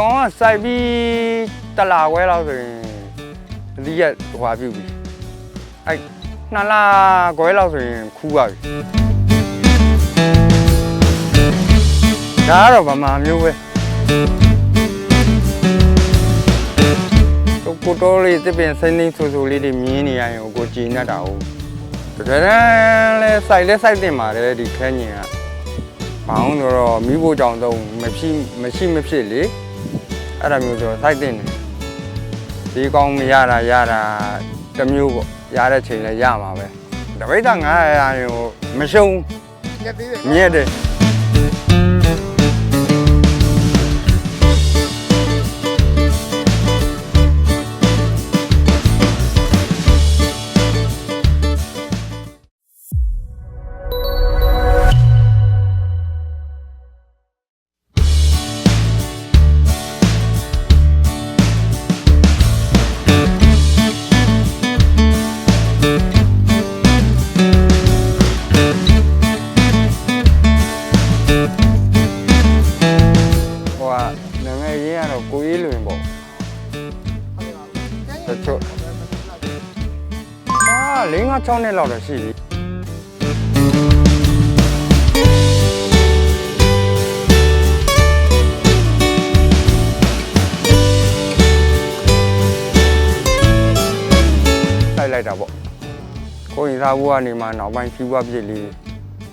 ကောင်ကစိုက်ပြီးတလာခွဲလောက်ဆိုရင်အဒီရက်ဟွာပြုတ်ပြီအဲ့နှစ်လခွဲလောက်ဆိုရင်ခူးပါပြီဒါကတော့ဗမာမျိုးပဲကိုကိုတော်လေးတစ်ပင်စိမ့်စိမ့်ဆူဆူလေးတွေမြင်းနေရရင်ကိုကြည်နေတာဟုတ်တကယ်တမ်းလဲစိုက်လဲစိုက်တင်ပါတယ်ဒီခဲညင်ကဘာအောင်ဆိုတော့မိဖို့ကြောင့်တော့မဖြစ်မရှိမဖြစ်လေ အဲ့ဒါမျိုးဆိုတော့စိုက်တင်တယ်ဒီကောင်းမရတာရတာတစ်မျိုးပေါ့ရတဲ့ချိန်လဲရမှာပဲတပိတ်တာ900ရရင်ဟိုမရှုံးညက်သေးတယ်မြဲတယ် ကတော့ကိုရေးလွင်ပေါ့ ဟုတ်ကဲ့ပါ တချို့အာ၄၅6နှစ်လောက်တော့ရှိပြီစိုက်လိုက်တာပေါ့ကိုရင်စားဘူးကနေမှနောက်ပိုင်းဖြူပွားပြစ်လေး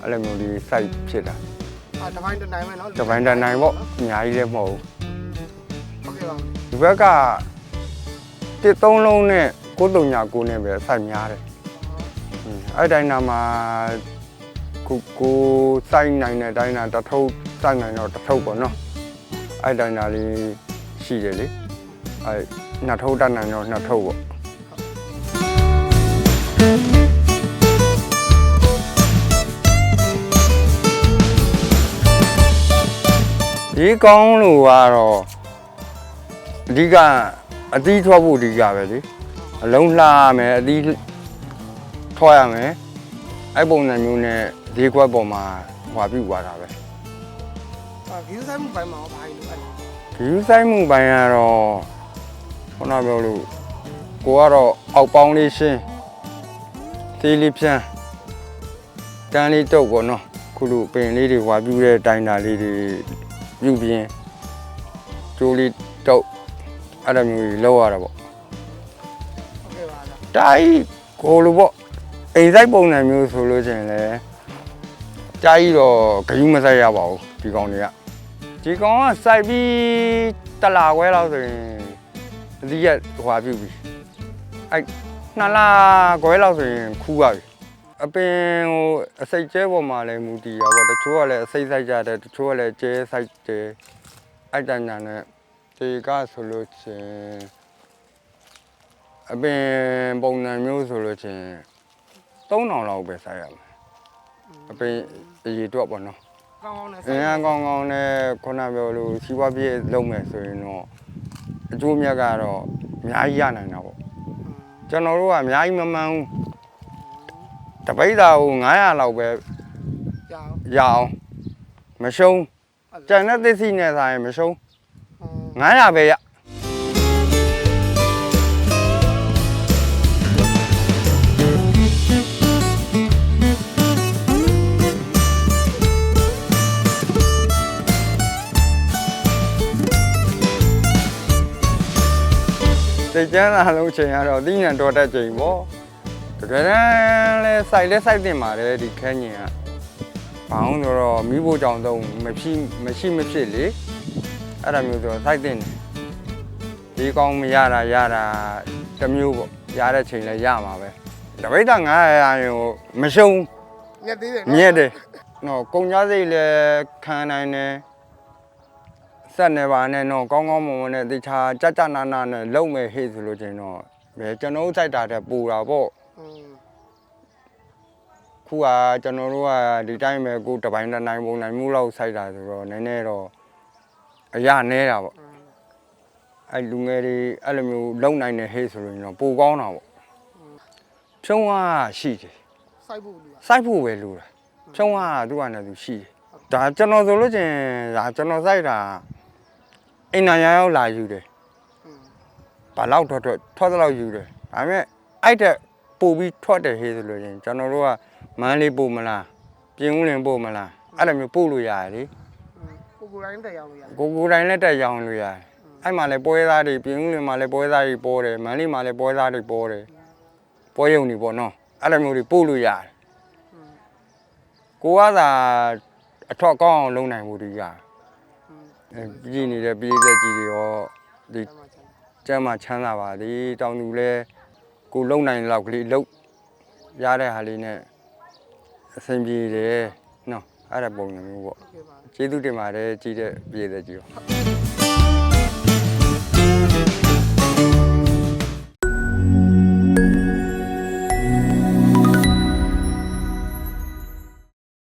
အဲ့လိုမျိုးလေးစိုက်ဖြစ်တာ အာတပိုင်းတစ်နိုင်ပဲเนาะ တပိုင်းတန်နိုင်ပေါ့အများကြီးလည်းမဟုတ်ဘူး ဟုတ်ကဲ့ပါဒီဘက်ကတစ်သုံးလုံးနဲ့ကိုတုံညာကိုနဲ့ပဲစိုက်များတယ်။อืมအဲ့တိုင်းနာမှာကိုကိုစိုက်နိုင်တဲ့တိုင်းနာတစ်ထုပ်စိုက်နိုင်တော့တစ်ထုပ်ပေါ့နော်။အဲ့တိုင်းနာလေးရှိတယ်လေ။အဲ့နှစ်ထုပ်တတ်နိုင်တော့နှစ်ထုပ်ပေါ့။ဒီကောင်းလို့ကတော့ အဓိကအသီးထွက်ဖို့အဓိကပဲလေအလုံးလှရမယ်အသီးထွက်ရမယ်အဲ့ပုံစံမျိုးနဲ့ဒီကွက်ပေါ်မှာဟွာပြုတ်သွားတာပဲအာဒီဆိုင်မှုပိုင်းမှာဘာလို့အဲ့ဒီဆိုင်မှုပိုင်းကတော့ခုနပြောလို့ကိုကတော့အောက်ပေါင်းလေးရှင်းသေးလေးဖြန်းတန်းလေးတုပ်ပေါ့နော်ခုလိုပင်လေးတွေဟွာပြုတ်တဲ့တိုင်းတာလေးတွေပြုတ်ပြင်းကျိုးလေးတုပ် အဲ့လိုမျိုးကြီးလောက်ရတာပေါ့ဟုတ်ကဲ့ပါလားတိုင်းကိုလိုပေါ့အိမ်ဆိုင်ပုံစံမျိုးဆိုလို့ချင်းလဲတိုင်းတော့ဂယုမဆိုင်ရပါဘူးဒီကောင်တွေကဒီကောင်ကစိုက်ပြီးတလာခွဲလောက်ဆိုရင်အဒီရက်ဟွာပြုတ်ပြီအဲ့နှစ်လခွဲလောက်ဆိုရင်ခူးပါပြီအပင်ဟိုအစိတ်ကျဲပေါ်မှာလည်းမူတည်ရပါတော့တချို့ကလည်းအစိတ်ဆိုင်ကြတယ်တချို့ကလည်းကျဲဆိုင်တယ်အဲ့တန်ညာနဲ့ ဒီကဆိုလို့ချင်းအပင်ပုံစံမျိုးဆိုလို့ချင်း3000လောက်ပဲဆိုင်ရမယ်အပင်အရေတွက်ပေါ့နော်ကောင်းကောင်းနဲ့အင်းအားကောင်းကောင်းနဲ့ခုနပြောလို့စီးပွားပြည့်လုံးမယ်ဆိုရင်တော့အကျိုးမြတ်ကတော့အများကြီးရနိုင်တာပေါ့ကျွန်တော်တို့ကအများကြီးမမှန်ဘူးတပိတ်တာကို900လောက်ပဲရအောင်ရအောင်မရှုံးကျန်တဲ့သစ္စည်းနဲ့ဆိုင်ရင်မရှုံးဟမ် 900ပဲရစိတ်ကျန်းလာလုံးချိန်ကတော့တိညာတော်တဲ့ချိန်ပေါ့တကယ်တမ်းလဲစိုက်လဲစိုက်တင်ပါတယ်ဒီခဲညင်ကဘာအောင်ဆိုတော့မိဖို့ကြောင့်တော့မဖြစ်မရှိမဖြစ်လေ အဲ့ဒါမျိုးဆိုတော့စိုက်တင်တယ်ဒီကောင်းမရတာရတာတစ်မျိုးပေါ့ရတဲ့ချိန်လဲရမှာပဲတပိတ်တာ900ရရင်ဟိုမရှုံးညက်သေးတယ်မြဲတယ်နော်ကုန်ကြစိတ်လည်းခံနိုင်တယ်ဆက်နေပါနဲ့နော်ကောင်းကောင်းမွန်မွန်နဲ့တခြားကြကြနာနာနဲ့လုံမဲ့ဟေ့ဆိုလို့ချင်းတော့ဘယ်ကျွန်တော်တို့စိုက်တာတဲ့ပူတာပေါ့ဟမ်ခုကကျွန်တော်တို့ကဒီတိုင်းပဲကိုယ်တစ်ပိုင်းတစ်နိုင်ပုံနိုင်မှုလောက်စိုက်တာဆိုတော့နည်းနည်းတော့ အရနဲတာပေါ့အဲ့လူငယ်တွေအဲ့လိုမျိုးလုံနိုင်တဲ့ဟေးဆိုရင်တော့ပိုကောင်းတာပေါ့ဖြုံးကရှိတယ်စိုက်ဖို့လူကစိုက်ဖို့ပဲလူတာဖြုံးကသူ့အနေနဲ့သူရှိတယ်ဒါကျွန်တော်ဆိုလို့ချင်းဒါကျွန်တော်စိုက်တာအိမ်နာရရောက်လာယူတယ်ဘာလောက်ထွက်ထွက်ထွက်တော့ယူတယ်ဒါပေမဲ့အဲ့တဲ့ပို့ပြီးထွက်တယ်ဟေးဆိုလို့ချင်းကျွန်တော်တို့ကမန်းလေးပို့မလားပြင်ဦးလင်ပို့မလားအဲ့လိုမျိုးပို့လို့ရတယ်လေ ကိုကိုတိုင်းတက်ရောက်လို့ရတယ်ကိုကိုတိုင်းလည်းတက်ရောင်းလို့ရတယ်အဲ့မှာလည်းပွဲသားတွေပြင်ဦးလွင်မှာလည်းပွဲသားတွေပေါ်တယ်မန္တလေးမှာလည်းပွဲသားတွေပေါ်တယ်ပွဲရုံတွေပေါ့နော်အဲ့လိုမျိုးတွေပို့လို့ရတယ်ကိုကသာအထောက်ကောင်းအောင်လုပ်နိုင်မှုတွေရကြည့်နေတဲ့ပြည်သက်ကြီးတွေရောဒီကျမ်းမှာချမ်းသာပါသည်တောင်သူလည်းကိုလုံနိုင်လောက်ကလေးလုံရတဲ့ဟာလေးနဲ့အဆင်ပြေတယ်နော် အဲ့ဒါပုံစံမျိုးပေါ့ဟုတ်ကဲ့ပါကျေးဇူးတင်ပါတယ်ကြီးတဲ့ပြည်သက်ကြီးရောဟုတ်